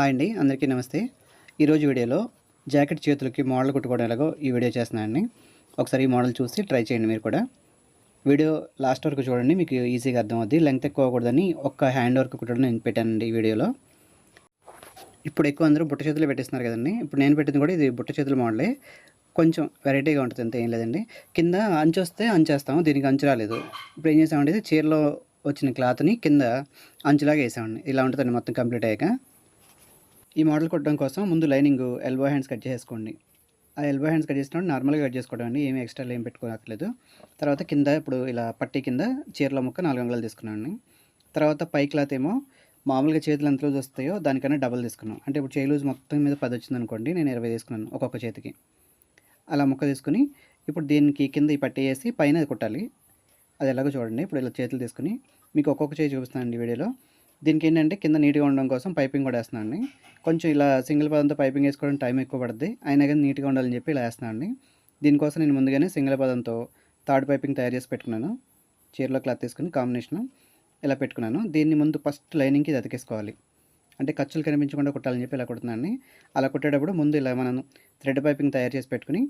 Hi అండి అందరికీ నమస్తే. ఈరోజు వీడియోలో జాకెట్ చేతులకి మోడల్ కుట్టుకోవడం ఎలాగో ఈ వీడియో చేస్తున్నానండి. ఒకసారి ఈ మోడల్ చూసి ట్రై చేయండి మీరు కూడా. వీడియో లాస్ట్ వరకు చూడండి మీకు ఈజీగా అర్థమవుద్ది. లెంగ్త్ ఎక్కువ అవ్వకూడదని ఒక్క హ్యాండ్ వర్క్ కుట్టడం నేను పెట్టానండి ఈ వీడియోలో. ఇప్పుడు ఎక్కువ అందరూ బుట్ట చేతులు పెట్టేస్తున్నారు కదండి. ఇప్పుడు నేను పెట్టింది కూడా ఇది బుట్ట చేతుల మోడలే. కొంచెం వెరైటీగా ఉంటుంది అంతే ఏం లేదండి. కింద అంచు వస్తే అంచేస్తాము దీనికి అంచు రాలేదు. ఇప్పుడు ఏం చేసామంటే ఇది చీరలో వచ్చిన క్లాత్ని కింద అంచులాగా వేసామండి. ఇలా ఉంటుందండి మొత్తం కంప్లీట్ అయ్యాక. ఈ మోడల్ కుట్టడం కోసం ముందు లైనింగ్ ఎల్బో హ్యాండ్స్ కట్ చేసుకోండి ఆ ఎల్బో హ్యాండ్స్ కట్ చేసినప్పుడు నార్మల్గా కట్ చేసుకోవడం అండి. ఏమి ఎక్స్ట్రా ఏం పెట్టుకోనక్కర్లేదు. తర్వాత కింద ఇప్పుడు ఇలా పట్టి కింద చీరల ముక్క నాలుగు అంగుళాలు తీసుకున్నాను తర్వాత పై క్లాత్ ఏమో మామూలుగా చేతులు ఎంత లూజ్ వస్తాయో దానికన్నా డబల్ తీసుకున్నాం. అంటే ఇప్పుడు చేయి లూజ్ మొత్తం మీద పది వచ్చింది అనుకోండి నేను ఇరవై తీసుకున్నాను ఒక్కొక్క చేతికి. అలా ముక్క తీసుకుని ఇప్పుడు దీనికి కింద ఈ పట్టి వేసి పైన అది కుట్టాలి. అది ఎలాగో చూడండి. ఇప్పుడు ఇలా చేతులు తీసుకుని మీకు ఒక్కొక్క చేయి చూపిస్తానండి వీడియోలో. దీనికి ఏంటంటే కింద నీట్గా ఉండడం కోసం పైపింగ్ కూడా వేస్తున్నాను కొంచెం ఇలా సింగిల్ పదంతో పైపింగ్ వేసుకోవడం టైం ఎక్కువ పడుతుంది అయినా కానీ నీట్గా ఉండాలని చెప్పి ఇలా వేస్తున్నాను దీనికోసం నేను ముందుగానే సింగిల్ పదంతో థర్డ్ పైపింగ్ తయారు చేసి పెట్టుకున్నాను. చీరలో క్లాత్ తీసుకుని కాంబినేషన్ ఇలా పెట్టుకున్నాను. దీన్ని ముందు ఫస్ట్ లైనింగ్కి అతికేసుకోవాలి. అంటే ఖర్చులు కనిపించకుండా కుట్టాలని చెప్పి ఇలా కుడుతున్నాను అలా కుట్టేటప్పుడు ముందు ఇలా మనం థ్రెడ్ పైపింగ్ తయారు చేసి పెట్టుకుని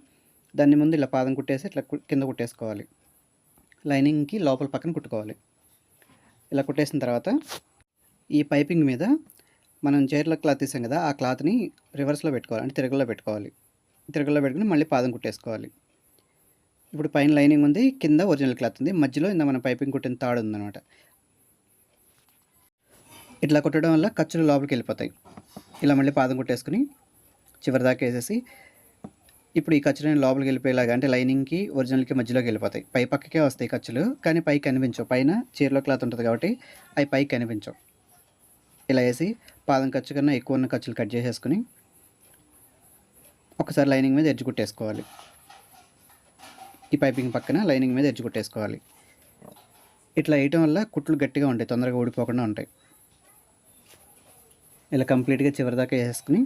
దాన్ని ముందు ఇలా పాదం కుట్టేసి ఇట్లా కు- కింద కుట్టేసుకోవాలి. లైనింగ్కి లోపల పక్కన కుట్టుకోవాలి. ఇలా కుట్టేసిన తర్వాత ఈ పైపింగ్ మీద మనం చీరల క్లాత్ తీసాం కదా ఆ క్లాత్ని రివర్స్లో పెట్టుకోవాలి అంటే తిరగల్లో పెట్టుకోవాలి. తిరగల్లో పెట్టుకుని మళ్ళీ పాదం కుట్టేసుకోవాలి. ఇప్పుడు పైన లైనింగ్ ఉంది కింద ఒరిజినల్ క్లాత్ ఉంది మధ్యలో ఇంత మన పైపింగ్ కుట్టిన తాడు ఉందన్నమాట. ఇట్లా కుట్టడం వల్ల ఖర్చులు లోపలికి వెళ్ళిపోతాయి. ఇలా మళ్ళీ పాదం కుట్టేసుకుని చివరి దాకా వేసేసి ఇప్పుడు ఈ ఖర్చులని లోపలికి వెళ్ళిపోయేలాగా అంటే లైనింగ్కి ఒరిజినల్కి మధ్యలోకి వెళ్ళిపోతాయి. పై పక్కకే వస్తాయి ఖర్చులు కానీ పైకి కనిపించవు పైన చీరలో క్లాత్ ఉంటుంది కాబట్టి అవి పైకి కనిపించవు ఇలా వేసి పాదం ఖర్చు కన్నా ఎక్కువ ఉన్న ఖర్చులు కట్ చేసేసుకుని ఒకసారి లైనింగ్ మీద ఎడ్జ్ కుట్టేసుకోవాలి. ఈ పైపింగ్ పక్కన లైనింగ్ మీద ఎడ్జ్ కుట్టేసుకోవాలి. ఇట్లా వేయటం వల్ల కుట్లు గట్టిగా ఉంటాయి తొందరగా ఊడిపోకుండా ఉంటాయి. ఇలా కంప్లీట్గా చివరి దాకా వేసేసుకుని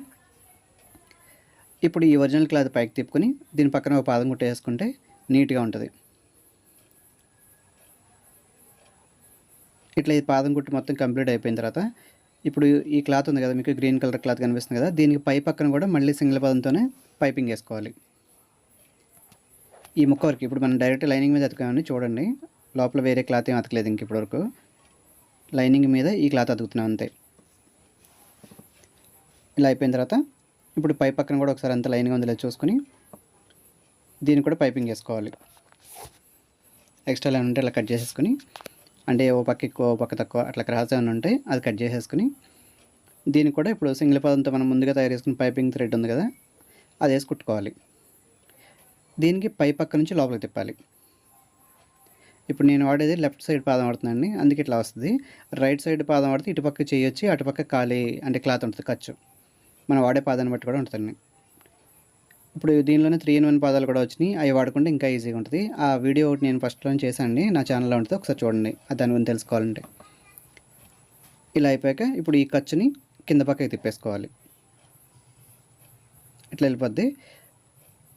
ఇప్పుడు ఈ ఒరిజినల్ క్లాత్ పైకి తిప్పుకొని దీని పక్కన ఒక పాదం కుట్టేసుకుంటే నీట్గా ఉంటుంది. ఇట్లా ఈ పాదం కుట్టి మొత్తం కంప్లీట్ అయిపోయిన తర్వాత ఇప్పుడు ఈ క్లాత్ ఉంది కదా మీకు గ్రీన్ కలర్ క్లాత్ కనిపిస్తుంది కదా దీనికి పై పక్కన కూడా మళ్ళీ సింగిల్ పదంతోనే పైపింగ్ వేసుకోవాలి. ఈ ముక్క వరకు ఇప్పుడు మనం డైరెక్ట్ లైనింగ్ మీద అతకామని చూడండి. లోపల వేరే క్లాత్ ఏం అతకలేదు ఇంక ఇప్పటివరకు లైనింగ్ మీద ఈ క్లాత్ అతుకుతున్నాం అంతే. ఇలా అయిపోయిన తర్వాత ఇప్పుడు పై పక్కన కూడా ఒకసారి అంత లైన్గా ఉందో చూసుకుని చూసుకొని దీన్ని కూడా పైపింగ్ వేసుకోవాలి. ఎక్స్ట్రా లైన్ ఉంటే ఇలా కట్ చేసేసుకొని అంటే ఓ పక్క ఎక్కువ ఓ పక్క తక్కువ అట్లా క్రాస్ ఏమైనా ఉంటే అది కట్ చేసేసుకుని దీనికి కూడా ఇప్పుడు సింగిల్ పదంతో మనం ముందుగా తయారు చేసుకున్న పైపింగ్ థ్రెడ్ ఉంది కదా అది వేసి కుట్టుకోవాలి. దీనికి పై పక్క నుంచి లోపలికి తిప్పాలి. ఇప్పుడు నేను వాడేది లెఫ్ట్ సైడ్ పాదం వాడుతున్నానండి అందుకే ఇట్లా వస్తుంది. రైట్ సైడ్ పాదం వాడితే ఇటుపక్క చేయొచ్చి అటుపక్క ఖాళీ అంటే క్లాత్ ఉంటుంది ఖర్చు. మనం వాడే పాదాన్ని బట్టి కూడా ఉంటుందండి. ఇప్పుడు దీనిలోనే త్రీ ఇన్ వన్ పదాలు కూడా వచ్చినాయి. అవి వాడుకుంటే ఇంకా ఈజీగా ఉంటుంది. ఆ వీడియో ఒకటి నేను ఫస్ట్లో చేశానండి. నా ఛానల్లో ఉంటుంది ఒకసారి చూడండి. అది దాని గురించి తెలుసుకోవాలంటే. ఇలా అయిపోయాక ఇప్పుడు ఈ ఖర్చుని కింద పక్కకి తిప్పేసుకోవాలి. ఇట్లా వెళ్ళిపోద్ది.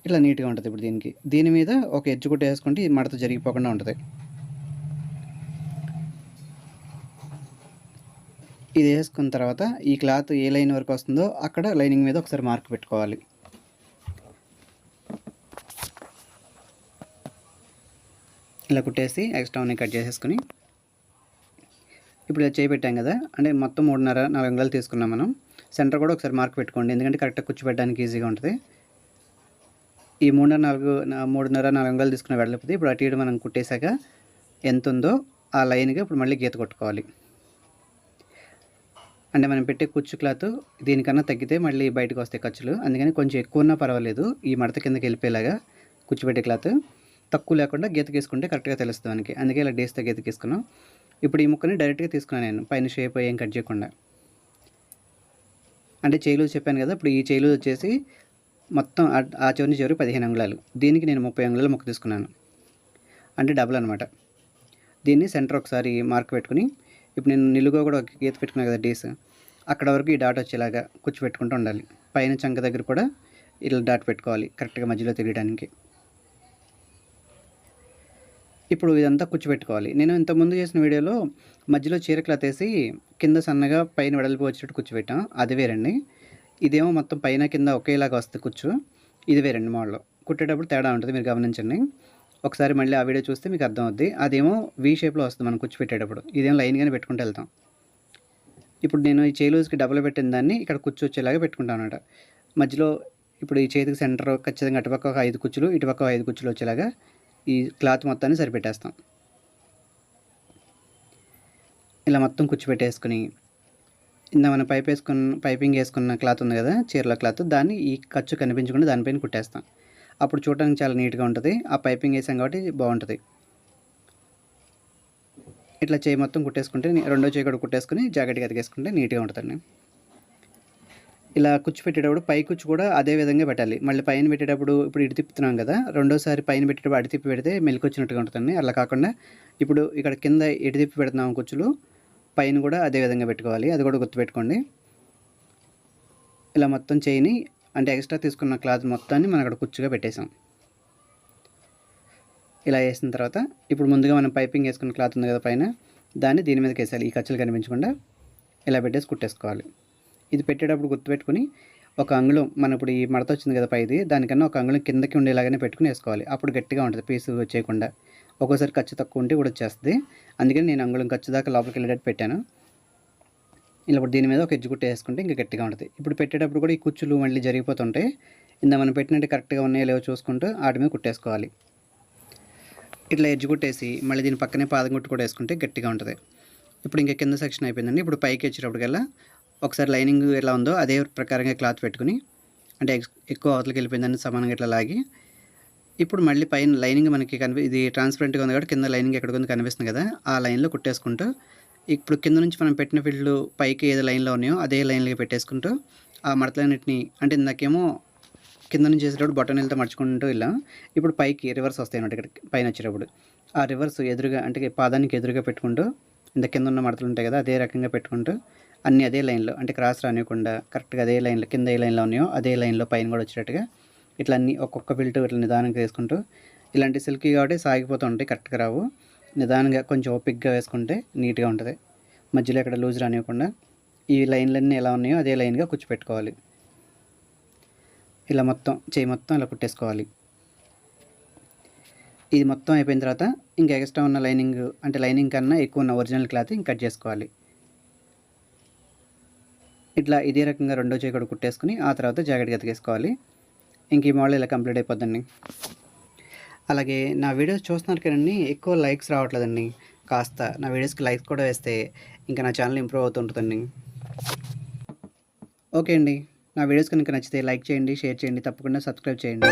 ఇట్లా నీట్గా ఉంటుంది ఇప్పుడు దీనికి. దీని మీద ఒక ఎడ్జ్ కుట్టి వేసుకుంటే మడత జరిగిపోకుండా ఉంటుంది. ఇది వేసుకున్న తర్వాత ఈ క్లాత్ ఏ లైన్ వరకు వస్తుందో అక్కడ లైనింగ్ మీద ఒకసారి మార్క్ పెట్టుకోవాలి. ఇలా కుట్టేసి ఎక్స్ట్రా ఉన్నాయి కట్ చేసేసుకుని ఇప్పుడు ఇలా చేయి పెట్టాం కదా. అంటే మొత్తం మూడున్నర నాలుగు అంగుళాలు తీసుకున్నాం మనం. సెంటర్ కూడా ఒకసారి మార్క్ పెట్టుకోండి. ఎందుకంటే కరెక్ట్గా కూర్చోబెట్టడానికి ఈజీగా ఉంటుంది. ఈ మూడున్నర నాలుగు మూడున్నర నాలుగు అంగుళాలు తీసుకున్న వెళ్ళకపోతే ఇప్పుడు అటు ఇటు మనం కుట్టేశాక ఎంత ఉందో ఆ లైన్గా ఇప్పుడు మళ్ళీ గీత కొట్టుకోవాలి. అంటే మనం పెట్టే కుచ్చు క్లాత్ దీనికన్నా తగ్గితే మళ్ళీ బయటకు వస్తాయి ఖర్చులు. అందుకని కొంచెం ఎక్కువ ఉన్నా పర్వాలేదు. ఈ మడత కిందకి వెళ్ళిపోయేలాగా కుచ్చిపెట్టే క్లాత్. తక్కువ లేకుండా గీత గీసుకుంటే కరెక్ట్గా తెలుస్తుంది మనకి. అందుకే ఇలా డేస్తో గీత గీసుకున్నాం ఇప్పుడు ఈ ముక్కని డైరెక్ట్గా తీసుకున్నాను నేను. పైన షేప్ ఏం కట్ చేయకుండా. అంటే చేయిలు చెప్పాను కదా ఇప్పుడు ఈ చేయిలు వచ్చేసి మొత్తం ఆ- ఆ చివరి చివరి పదిహేను అంగుళాలు. దీనికి నేను ముప్పై అంగుళాలు ముక్క తీసుకున్నాను. అంటే డబుల్ అనమాట దీన్ని సెంటర్ ఒకసారి మార్క్ పెట్టుకుని ఇప్పుడు నేను నిలుగా కూడా ఒక గీత పెట్టుకున్నాను కదా డేస్ అక్కడ వరకు ఈ డాట్ వచ్చేలాగా కూర్చోపెట్టుకుంటూ ఉండాలి. పైన చంక దగ్గర కూడా ఇలా డాట్ పెట్టుకోవాలి కరెక్ట్గా మధ్యలో తిరగడానికి. ఇప్పుడు ఇదంతా కూర్చోబెట్టుకోవాలి. నేను ఇంతకుముందు చేసిన వీడియోలో మధ్యలో చీర క్లాత్ వేసి కింద సన్నగా పైన వెడల్పు వచ్చేటట్టు కూర్చోబెట్టాం. అది వేరండి. ఇదేమో మొత్తం పైన కింద ఒకేలాగా వస్తుంది కూర్చో. ఇది వేరండి మోడల్. కుట్టేటప్పుడు తేడా ఉంటుంది మీరు గమనించండి. ఒకసారి మళ్ళీ ఆ వీడియో చూస్తే మీకు అర్థం అవుద్ది అదేమో వీ షేప్లో వస్తుంది మనం కూర్చోబెట్టేటప్పుడు. ఇదేం లైన్గానే పెట్టుకుంటూ వెళ్తాం. ఇప్పుడు నేను ఈ చేలూజ్కి డబ్బులు పెట్టిన దాన్ని ఇక్కడ కుచ్చు వచ్చేలాగా పెట్టుకుంటాను అనమాట మధ్యలో ఇప్పుడు ఈ చేతికి సెంటర్ ఖచ్చితంగా అటుపక్క ఒక ఐదు కుచ్చులు ఇటుపక్క ఒక ఐదు కుచ్చులు వచ్చేలాగా ఈ క్లాత్ మొత్తాన్ని సరిపెట్టేస్తాం. ఇలా మొత్తం కూర్చోబెట్టేసుకుని ఇందా మనం పైప్ వేసుకున్న పైపింగ్ వేసుకున్న క్లాత్ ఉంది కదా చీరల క్లాత్ దాన్ని ఈ ఖర్చు కనిపించకుండా దానిపైన కుట్టేస్తాం. అప్పుడు చూడడానికి చాలా నీట్గా ఉంటుంది. ఆ పైపింగ్ వేసాం కాబట్టి బాగుంటుంది. ఇట్లా చేయి మొత్తం కుట్టేసుకుంటే రెండో చేయి కూడా కుట్టేసుకుని జాకెట్కి అతికేసుకుంటే నీట్గా ఉంటుందండి. ఇలా కుచ్చు పెట్టేటప్పుడు పై కుచ్చు కూడా అదే విధంగా పెట్టాలి. మళ్ళీ పైన పెట్టేటప్పుడు ఇప్పుడు ఇటు తిప్పుతున్నాం కదా రెండోసారి పైన పెట్టేటప్పుడు అటు తిప్పి పెడితే మెలికి వచ్చినట్టుగా ఉంటుంది అలా కాకుండా ఇప్పుడు ఇక్కడ కింద ఎటు తిప్పి పెడుతున్నాం కుచ్చులు పైన కూడా అదే విధంగా పెట్టుకోవాలి. అది కూడా గుర్తుపెట్టుకోండి. ఇలా మొత్తం చేయిని అంటే ఎక్స్ట్రా తీసుకున్న క్లాత్ మొత్తాన్ని మనం అక్కడ కుచ్చుగా పెట్టేసాం. ఇలా వేసిన తర్వాత ఇప్పుడు ముందుగా మనం పైపింగ్ వేసుకున్న క్లాత్ ఉంది కదా పైన దాన్ని దీని మీదకి వేసాలి ఈ ఖర్చులు కనిపించకుండా ఇలా పెట్టేసి కుట్టేసుకోవాలి. ఇది పెట్టేటప్పుడు గుర్తుపెట్టుకుని ఒక అంగుళం మన ఇప్పుడు ఈ మడత వచ్చింది కదా పైది దానికన్నా ఒక అంగుళం కిందకి ఉండేలాగానే పెట్టుకుని వేసుకోవాలి. అప్పుడు గట్టిగా ఉంటుంది పీసు వచ్చేయకుండా ఒక్కోసారి ఖర్చు తక్కువ ఉంటే కూడా వచ్చేస్తుంది. అందుకని నేను అంగుళం ఖర్చు దాకా లోపలికి వెళ్ళేటట్టు పెట్టాను. ఇలా ఇప్పుడు దీని మీద ఒక ఎజ్జు గుట్ట వేసుకుంటే ఇంకా గట్టిగా ఉంటుంది. ఇప్పుడు పెట్టేటప్పుడు కూడా ఈ కుచ్చులు మళ్ళీ జరిగిపోతుంటాయి. ఇంత మనం పెట్టినట్టు కరెక్ట్గా ఉన్నాయో లేవో చూసుకుంటూ వాటి మీద కుట్టేసుకోవాలి. ఇట్లా ఎజ్జు కుట్టేసి మళ్ళీ దీని పక్కనే పాదం గుట్టు కూడా వేసుకుంటే గట్టిగా ఉంటుంది. ఇప్పుడు ఇంకా కింద సెక్షన్ అయిపోయిందండి. ఇప్పుడు పైకి వచ్చేటప్పటికల్లా ఒకసారి లైనింగ్ ఎలా ఉందో అదే ప్రకారంగా క్లాత్ పెట్టుకుని అంటే ఎక్స్- ఎక్కువ అవతలకి వెళ్ళిపోయిందని సమానంగా ఇట్లా లాగి ఇప్పుడు మళ్ళీ పైన లైనింగ్ మనకి కనిపి ఇది ట్రాన్స్పరెంట్గా ఉంది కాబట్టి కింద లైనింగ్ ఎక్కడ ఉంది కనిపిస్తుంది కదా ఆ లైన్లో కుట్టేసుకుంటూ ఇప్పుడు కింద నుంచి మనం పెట్టిన ఫీల్డ్లు పైకి ఏదో లైన్లో ఉన్నాయో అదే లైన్లో పెట్టేసుకుంటూ ఆ మడతలన్నింటినీ అంటే ఇందాకేమో కింద నుంచి చేసేటప్పుడు బటన్ వెళ్తే మర్చుకుంటూ ఇలా ఇప్పుడు పైకి రివర్స్ వస్తాయి అన్నమాట ఇక్కడ పైన వచ్చేటప్పుడు. ఆ రివర్స్ ఎదురుగా అంటే పాదానికి ఎదురుగా పెట్టుకుంటూ ఇంత కింద ఉన్న మడతలు ఉంటాయి కదా అదే రకంగా పెట్టుకుంటూ అన్నీ అదే లైన్లో అంటే క్రాస్ రానివ్వకుండా కరెక్ట్గా అదే లైన్లో కింద ఏ లైన్లో ఉన్నాయో అదే లైన్లో పైన కూడా వచ్చేటట్టుగా ఇట్లా అన్ని ఒక్కొక్క ఫిల్ట్ ఇట్లా నిదానంగా వేసుకుంటూ ఇలాంటి సిల్కీ కాబట్టి సాగిపోతూ ఉంటాయి కరెక్ట్గా రావు. నిదానంగా కొంచెం ఓపిక్గా వేసుకుంటే నీట్గా ఉంటుంది. మధ్యలో ఎక్కడ లూజ్ రానివ్వకుండా ఈ లైన్లన్నీ ఎలా ఉన్నాయో అదే లైన్గా కూర్చోపెట్టుకోవాలి. ఇలా మొత్తం చేయి మొత్తం ఇలా కుట్టేసుకోవాలి. ఇది మొత్తం అయిపోయిన తర్వాత ఇంకా ఎక్స్ట్రా ఉన్న లైనింగ్ అంటే లైనింగ్ కన్నా ఎక్కువ ఉన్న ఒరిజినల్ క్లాత్ ఇంకా కట్ చేసుకోవాలి. ఇట్లా ఇదే రకంగా రెండో చేయి కూడా కుట్టేసుకుని ఆ తర్వాత జాకెట్ గతికేసుకోవాలి. ఇంక ఈ మోడల్ ఇలా కంప్లీట్ అయిపోద్దండి? అలాగే నా వీడియోస్ చూస్తున్నారు కదండి ఎక్కువ లైక్స్ రావట్లేదండి. కాస్త నా వీడియోస్కి లైక్స్ కూడా వేస్తే ఇంకా నా ఛానల్ ఇంప్రూవ్ అవుతుంటుందండి ఓకే అండి. నా వీడియోస్ కనుక నచ్చితే లైక్ చేయండి షేర్ చేయండి తప్పకుండా సబ్స్క్రైబ్ చేయండి.